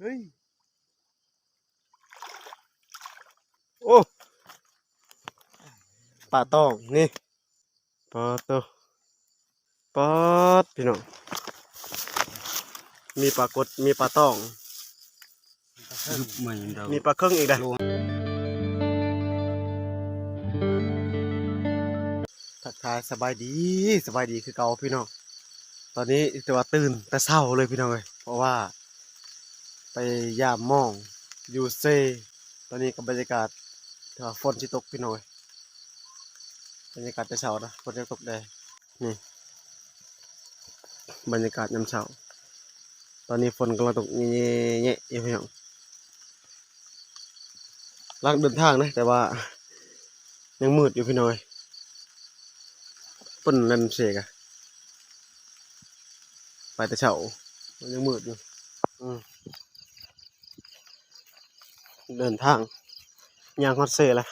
เฮ้ย โอ้ปลาตองนี่ปลาตัวปลาดพี่น้อง มีปลากดมีปลาตองยุบใหม่เรามีปลาเครื่องอีกได้ทักทายสบายดีสบายดีคือเก่าพี่น้อง ตอนนี้แต่ว่าตื่นแต่เช้าเลยพี่น้องเลยเพราะว่า ไปยามมองอยูเซ ตอนนี้กับบรรยากาศถือว่าฝนสิตกพี่น้อยบรรยากาศแต่เช้านะฝนจะตกแดดนี่บรรยากาศยามเช้า ตอนนี้ฝนกำลังตกเงี้ยๆๆพี่น้องลักเดินทางนะ แต่ว่า ยังมืดอยู่พี่น้อยปิ้นนั่นเสกอะไปแต่เช้ามันยังมืดอยู่ อืม เดินทางยางฮอตเซ่ละ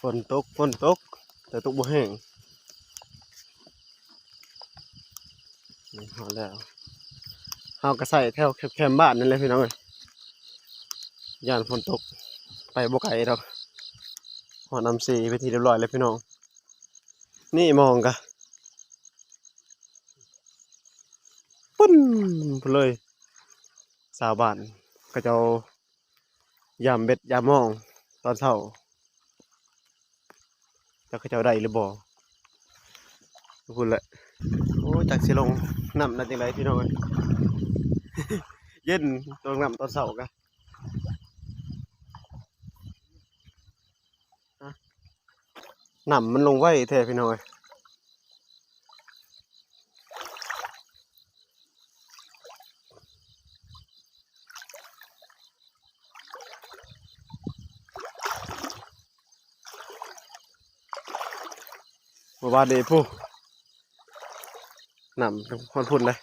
ฝนตกฝนตก แต่ตกบ่แห้งนี่หอแล้วเฮาก็ใส่แถวแคมบ้านนั่นแหละพี่น้องเอ้ยย่านฝนตกไปบ่ไกลดอก อนำสีไปทีเรียบร้อยแล้วพี่น้อง นี่มองกะปุ้นไปเลย สาวบ้านก็จ้ายามเบ็ดยามมอง ตอนเช้าจักเขาจ้าได้หรือบ่พูดแหละโอ้จักสิลงน้ำนั่นจังไรพี่น้องเย็นตรงน้ำตอนเสาร์กะฮะ น้ำมันลงไว้แท้พี่น้อยบว่าเดผู้น้ำคนพุ่นเลย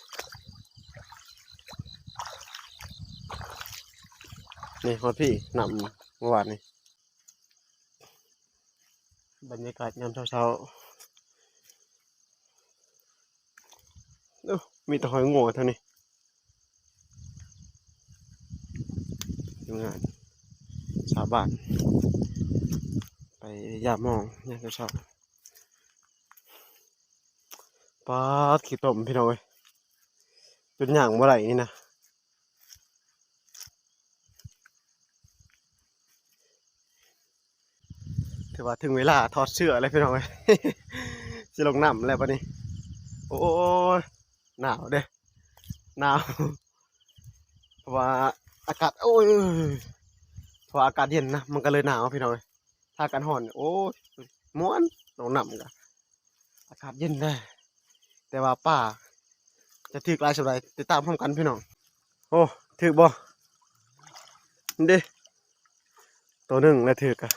นี่ฮอพี่นำเมื่อวานนี่ รยากาศยามเช้าๆมีแต่หอยโง่เท่านี้ทีมงานชาวบ้าน ไปยามมองยามเช้าๆปลาขี้ต้มพี่น้องเอ้ยจนย่างเมื่อไหร่นี่นะ ถือว่าถึงเวลาถอดเสื้อแล้วพี่น้องเอ้ยสิลงน้ำแล้วปะนี่โอ้หนาวเด้หนาวเพราะว่าอากาศโอ้ยเพราะอากาศเย็นนะมันก็เลยหนาวพี่น้องเอ้ยถ้ากาศร้อน โอ้ยม้วนลงน้ำกันอากาศเย็นได้ แต่ว่าป้าจะถือกลายสุดไรติดตามพร้อมกันพี่น้อง โอ้ถือบ่นี่เดิตัวหนึ่งแล้วถือกะ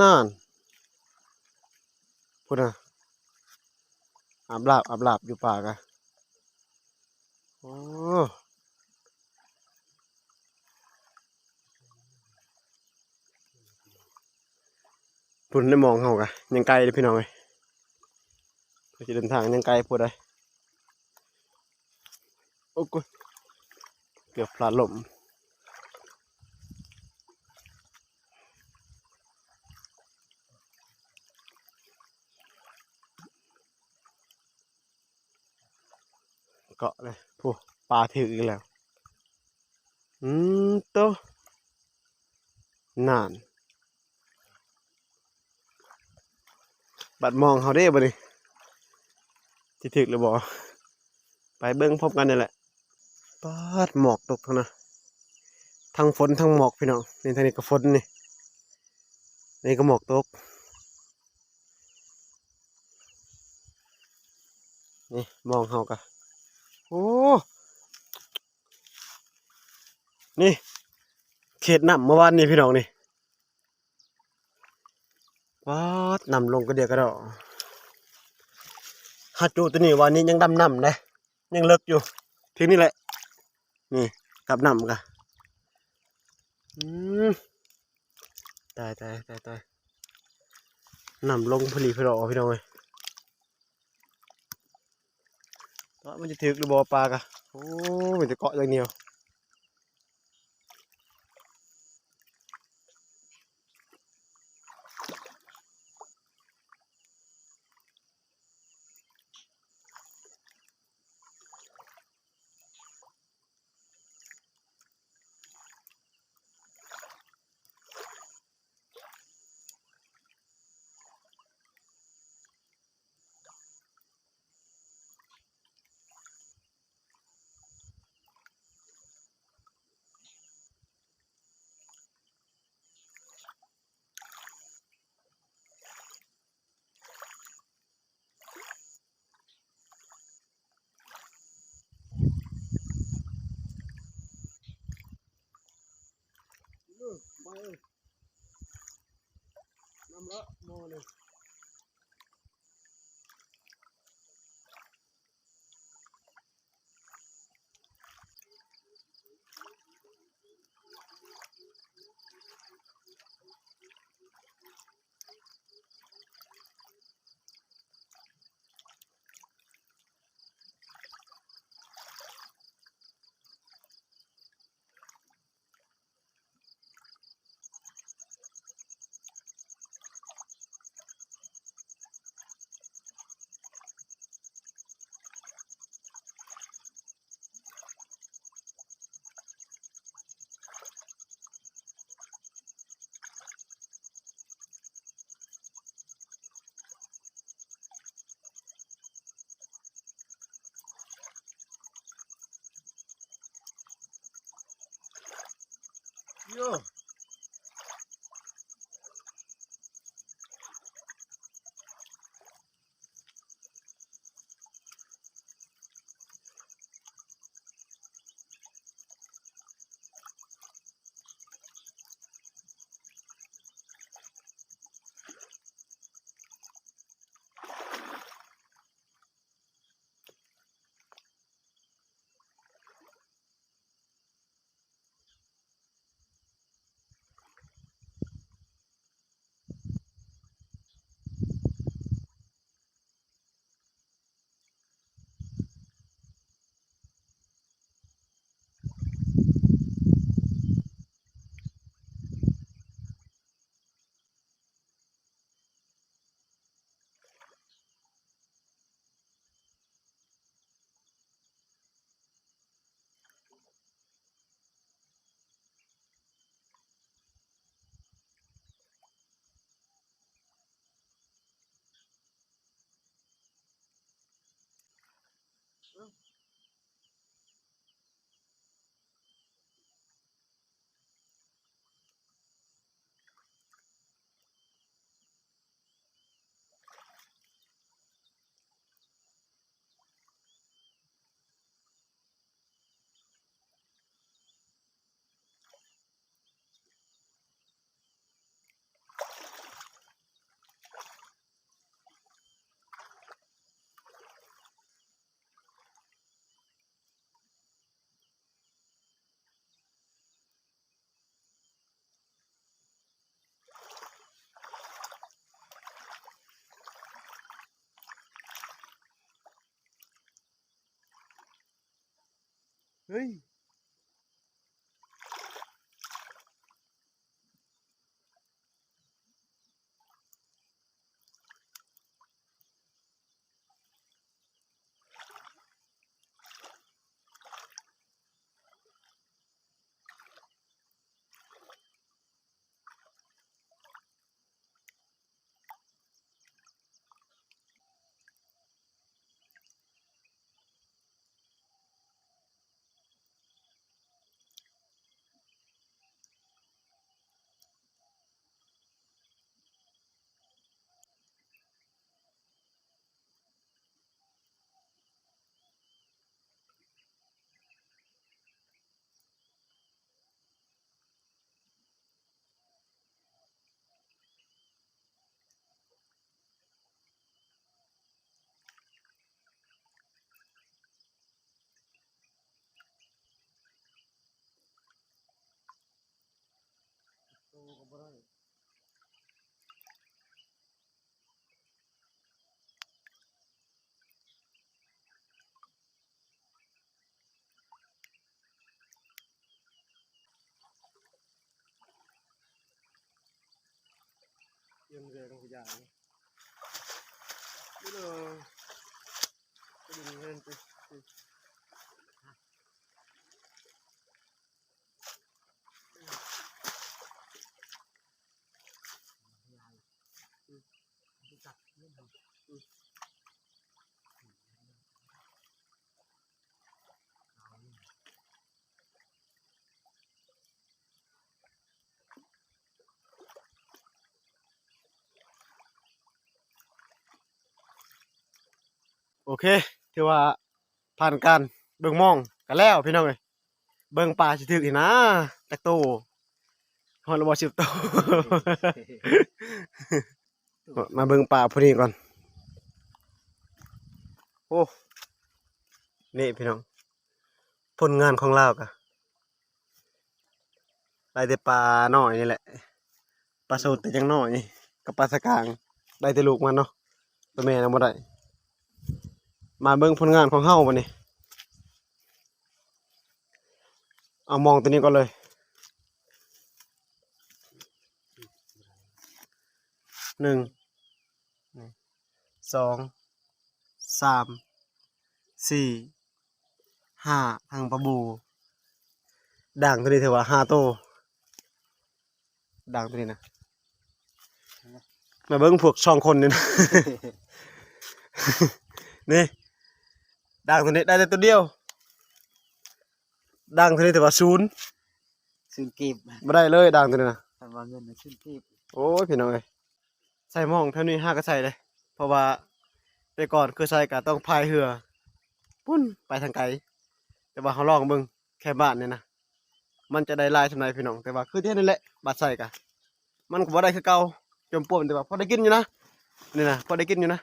นั่นพูดนะอาบลาบอาบลาบอยู่ป่ากะโอ้พุ่นได้มองเขากะยังไกลเลยพี่น้องเลยเพื่อจะเดินทางยังไกลพูดได้โอ้กูเกือบพลาดลม เกาะเลยผู้ปลาถืออีกแล้ว อืมโตนาน บัดมองเขาได้บ่นี่สิถึกหรือบ่ไปเบิ่งพบกันนี่แหละปาดหมอกตกเท่านะทั้งฝนทั้งหมอกพี่น้องนี่ทางนี้ก็ฝนนี่นี่ก็หมอกตกนี่มองเขากะ โอ้ นี่ เขตน้ำเมื่อวานนี่พี่น้องนี่วาดนำลงกระเดียวกระดอฮัจูตัวนี้วันนี้ยังดำน้ำเลยยังเลิกอยู่ทีนี้แหละ นี่กับน้ำกะอืมตายตายตายตายน้ำลงพลีพลอพี่น้องเอ้ยว่า มันจะถึกหรือบ่ปลากะโอ้มันจะเกาะอย่างเดียว โย่ เฮ้ยบ่ได้เยี่ยมเลยต้องขยายนี่เลยจะดึงเงินไป จับเล่นครับ โอเคถือว่าผ่านการเบิ่งมองกันแล้วพี่น้องเอ้ยเบิ่งปลาสิถึกอีกนะจักโตฮอดระบ่สิบโต มาเบิ่งปลาพวกนี้ก่อน โอ้นี่พี่น้องผลงานของเรากะได้แต่ปลาน้อยนี่แหละปลาสดแต่ยังน้อยนี่กับปลาสกลางได้แต่ลูกมันเนาะตัวแม่ยังบ่ได้ มาเบิ่งผลงานของเฮาบัดนี้ เอามองตัวนี้ก่อนเลย หนึ่ง สอง สาม สี่ ห้าทางปลาบู ด่างตัวนี้ถือว่าห้าโตวด่างตัวนี้นะ มาเบิ้งพวกช่องคนนี่นะ นี่ ด่างตัวนี้ได้แต่ตัวเดียวด่างตัวนี้ถือว่าศูนย์ซึ่งเก็บไม่ได้เลยด่างตัวนี้นะแต่ว่าเงินน่ะซึ่งเก็บโอ้ยพี่น้องเอ้ยใส่หมองเท่านี้ห้าก็ใส่เลย เพราะว่าแต่ก่อนคือใส่ก็ต้องพายเรือปุ้นไปทางไกล แต่ว่าเขาลองเบิ่งแค่บ้านเนี่ยนะมันจะได้หลายสำไรพี่น้องแต่ว่าคือที่นี่แหละบาดใส่กะมันก็บ่ได้คือเก่าจมป่วมแต่ว่าพอได้กินอยู่นะนี่นะพอได้กินอยู่นะ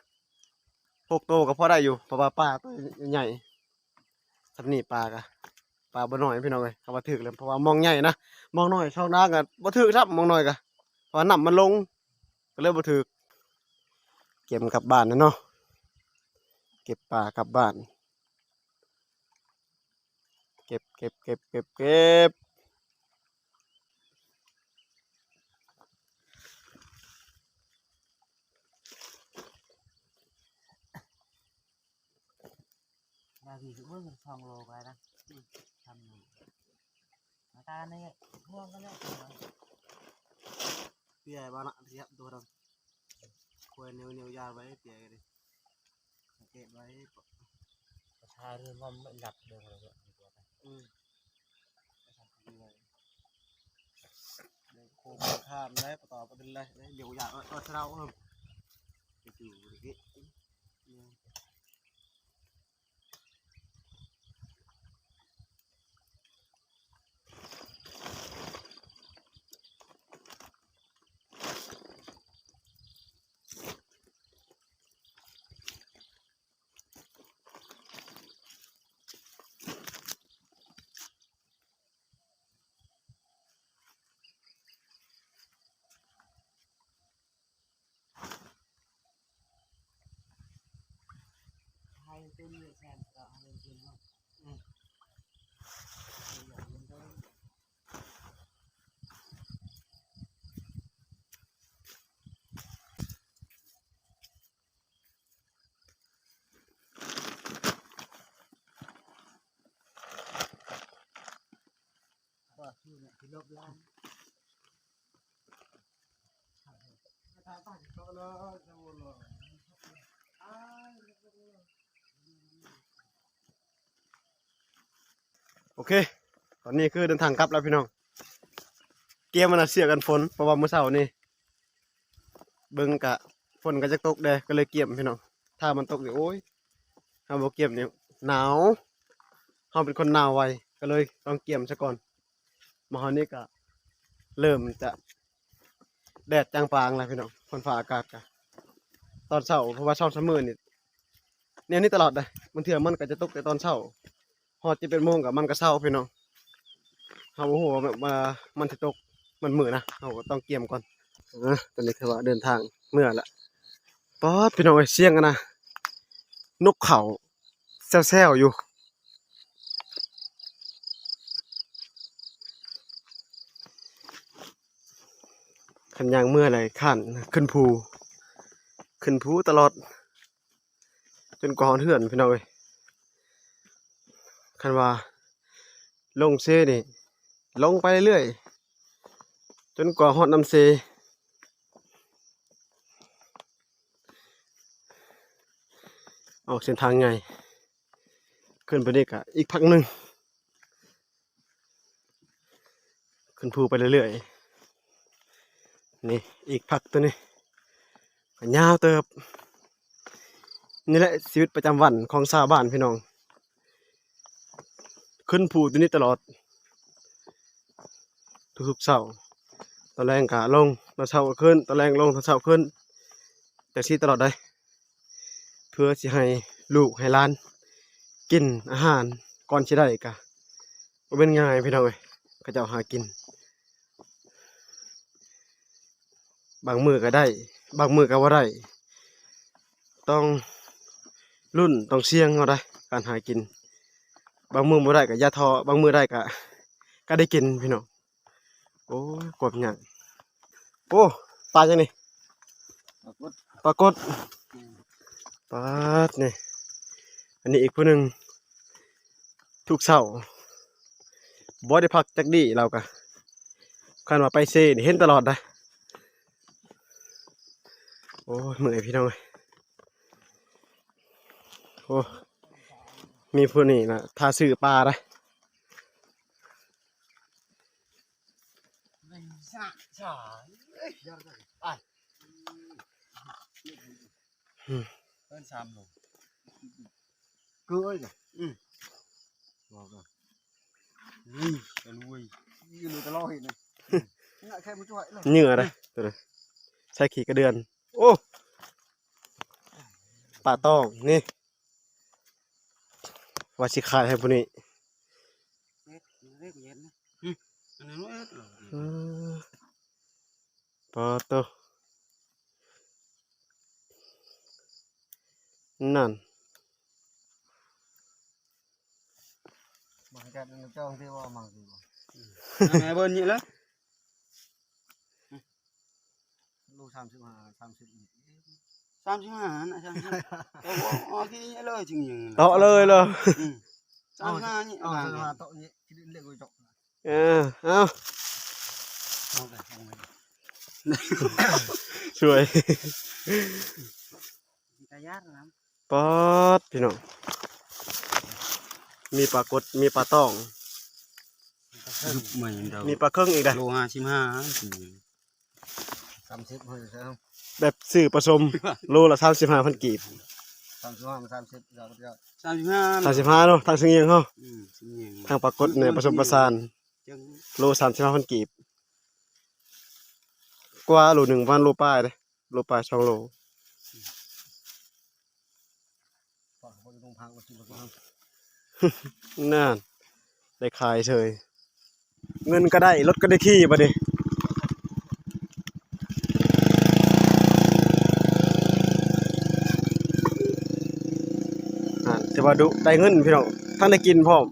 พกโตก็พอได้อยู่เพราะว่าปลาตัวใหญ่สำนีปลากะปลาบ่น้อยพี่น้องเอ้ยเขาว่าถึกเลยเพราะว่ามองใหญ่นะมองน้อยช่องน้ากะบ่ถึกครับมองน้อยกะเพราะน้ำมันลงก็เลยบ่ถึกเก็บกลับบ้านนะเนาะเก็บปลากลับบ้าน เก็บเก็บเก็บเก็บเก็บ บางทีคือเบิ่งสองโลไปนะทำอยู่มาตาเนี่ยห่วงกันแล้วเปียบ้านะเสียบตัวดำควรเนียวเนียวยาไว้เปียกันดิเก็บไว้ประชาเรื่องว่าไม่หลับเลยเลยอืมไปทำอะไรเดี๋ยวโคมข้ามได้ต่อประเด็นเลยเดี๋ยวยาเออเออเราเอิ่มไปอยู่ดิ พี่เนี่ยให้เต็มเลยแซมก็เอาเงินคืนเนาะ ว่าที่เนี่ยที่ลบล้าง โอเค ตอนนี้คือเดินทางกลับแล้วพี่น้อง เกียมันน่ะเสียกันฝนเพราะว่ามื้อเช้านี่เบิ่งกะฝนก็จะตกเด้ก็เลยเกี่ยมพี่น้อง ถ้ามันตกนี่โอ้ยถ้าบ่เกี่ยมนี่หนาวเฮาเป็นคนหนาวไวก็เลยต้องเกี่ยมซะก่อนมาเฮานี่ก็เริ่มจะแดดจางปางแล้วพี่น้องฝนฟ้าอากาศกะตอนเช้าเพราะว่าเช้าเสมอนี่เนี่ยนี่ตลอดเลยบางเทื่อมันก็จะตกแต่ตอนเช้า อดจะเป็นโมงกับมันก็เศร้าพี่น้องเฮาบ่ฮู้ว่าแบบว่ามันสิตกมันมือนะเราก็ต้องเกี่ยมก่อนอะตอนนี้คือว่าเดินทางเมื่อละป๊อดพี่น้องเอ้เสียงกันนะนกเขาแซวๆอยู่ขันยางเมื่อไรขันขึ้นภู ขึ้นภูตลอด จนกว่าฮอดเหือนพี่น้องเอ้ย คันว่า ลงเซนี่ ลงไปเรื่อยๆจนกว่าฮอดน้ำเซออกเส้นทางไง ขึ้นไปนี่กะอีกพักหนึ่งขึ้นภูไปเรื่อยๆ นี่อีกพักตัวนี้ยาวเติบ นี่แหละชีวิตประจำวันของชาวบ้านพี่น้อง ขึ้นภูตัวนี้ตลอด ทุกๆเช้าตอนแรงกะลงตอนเช้าขึ้นตอนแรงลงตอนเช้าขึ้น แต่ที่ตลอดได้ เพื่อสิให้ลูกให้ล้าน กินอาหารก่อนสิได้กะบ่เป็นง่ายพี่น้องเอ้ยเขาเจ้าหากิน บางมือก็ได้ บางมือก็บ่าได้ ต้องรุ่นต้องเสี่ยงเอาได้ การหากิน บางมือบ่ได้ก็อย่าท้อบางมือได้ก็ก็ได้กินพี่น้องโอ้ยกบหยังโอ้ปลาจังนี่ปรากฏปลากดปลาดนี่อันนี้อีกผู้หนึ่งทุกเช้าบ่ได้พักจักดีเราก็คันว่าไปเซนี่เห็นตลอดนะโอ้ยเมื่อยพี่น้องเอ้ยโอ้ มีผู้นี่นะทาซื้อปลาได้สะสายเอ้ยยอดเลยเพิ่นสามโล cứ ấy kìa Ừ. vào rồi นี่จะรวย như người ta lo hiện này ngại khen một chút hãy này เหงื่อได้ตัวนี้ใช้ขี่กระเดือน โอ้ปลาตองนี่ ว่าสิขายให้ผู้นี้เฮ็ดเล็กเย็นนะอืมอันนั้นเอ็ดเหรออืมปลาโตนั่น bằng cái nó cho ông kia vào bằng gì mà แม่เบิ้ลนี่แล้ว lô sam sự mà sam sự สามสิบห้านะสามสิบแต่ว่าอ๋อที่นี่เลยจริงๆเตาะเลยเหรออืมสามสิบห้านี่ ờ บาง sự เนี่ย mà tội nhỉ thì đến lệ của trọng เออเอาเอาไปเอาไปช่วยกระยาดนะปอดพี่น้องมีปลากดมีปลาตองยุบใหม่เดามีปลาเครื่องอีกได้โลห้าสิบห้า sam sự hơi sao không แบบซื้อผสมโลละสามสิบห้าพันกีบ sam sự mà sam sự giờ bây giờ สามสิบห้าสามสิบห้าเนาะทางเสียงเอียงเนาะอืมสิบเงียงทางปลากดเนี่ยผสมประสานจังโลสามสิบห้าพันกีบ กว่าโลหนึ่งพันโลป้ายเลยโลป้ายสองโล còn một đồng hàng của chị một đồng นั่นได้ขายเฉย เงินก็ได้รถก็ได้ขี่บัดนี้อ่าแต่ ว่าดุได้เงินพี่น้องทั้งได้กินพร้อม